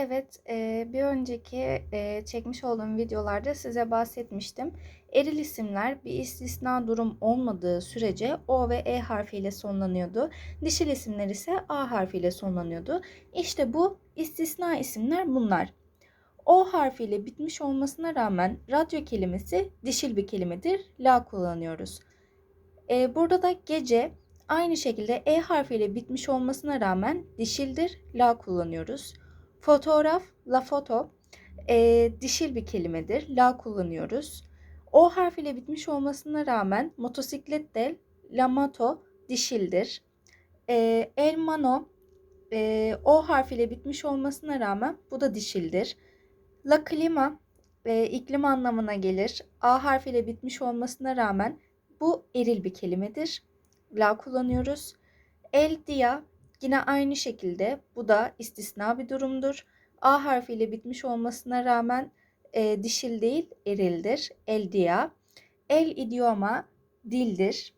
Evet, bir önceki, çekmiş olduğum videolarda size bahsetmiştim. Eril isimler bir istisna durum olmadığı sürece O ve E harfiyle sonlanıyordu. Dişil isimler ise A harfiyle sonlanıyordu. İşte bu istisna isimler bunlar. O harfiyle bitmiş olmasına rağmen radyo kelimesi dişil bir kelimedir. La kullanıyoruz. Burada da gece aynı şekilde E harfiyle bitmiş olmasına rağmen dişildir. La kullanıyoruz. Fotoğraf, la foto eee, dişil bir kelimedir. La kullanıyoruz. O harfiyle bitmiş olmasına rağmen motosiklet de la moto dişildir. Eee, el mano eee, O harfiyle bitmiş olmasına rağmen bu da dişildir. La klima eee, iklim anlamına gelir. A harfiyle bitmiş olmasına rağmen bu eril bir kelimedir. La kullanıyoruz. El dia yine aynı şekilde bu da istisna bir durumdur. A harfiyle bitmiş olmasına rağmen e, dişil değil erildir. El dia. El idioma dildir.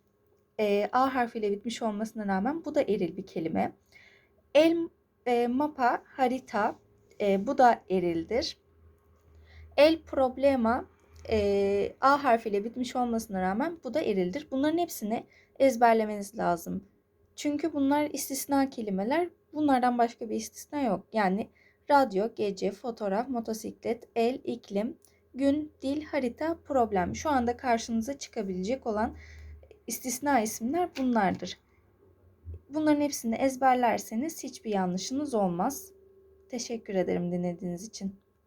E, A harfiyle bitmiş olmasına rağmen bu da eril bir kelime. El e, mapa harita e, bu da erildir. El problema e, A harfiyle bitmiş olmasına rağmen bu da erildir. Bunların hepsini ezberlemeniz lazım. Çünkü bunlar istisna kelimeler. Bunlardan başka bir istisna yok. Yani radyo, gece, fotoğraf, motosiklet, el, iklim, gün, dil, harita, problem. Şu anda karşınıza çıkabilecek olan istisna isimler bunlardır. Bunların hepsini ezberlerseniz hiçbir yanlışınız olmaz. Teşekkür ederim dinlediğiniz için.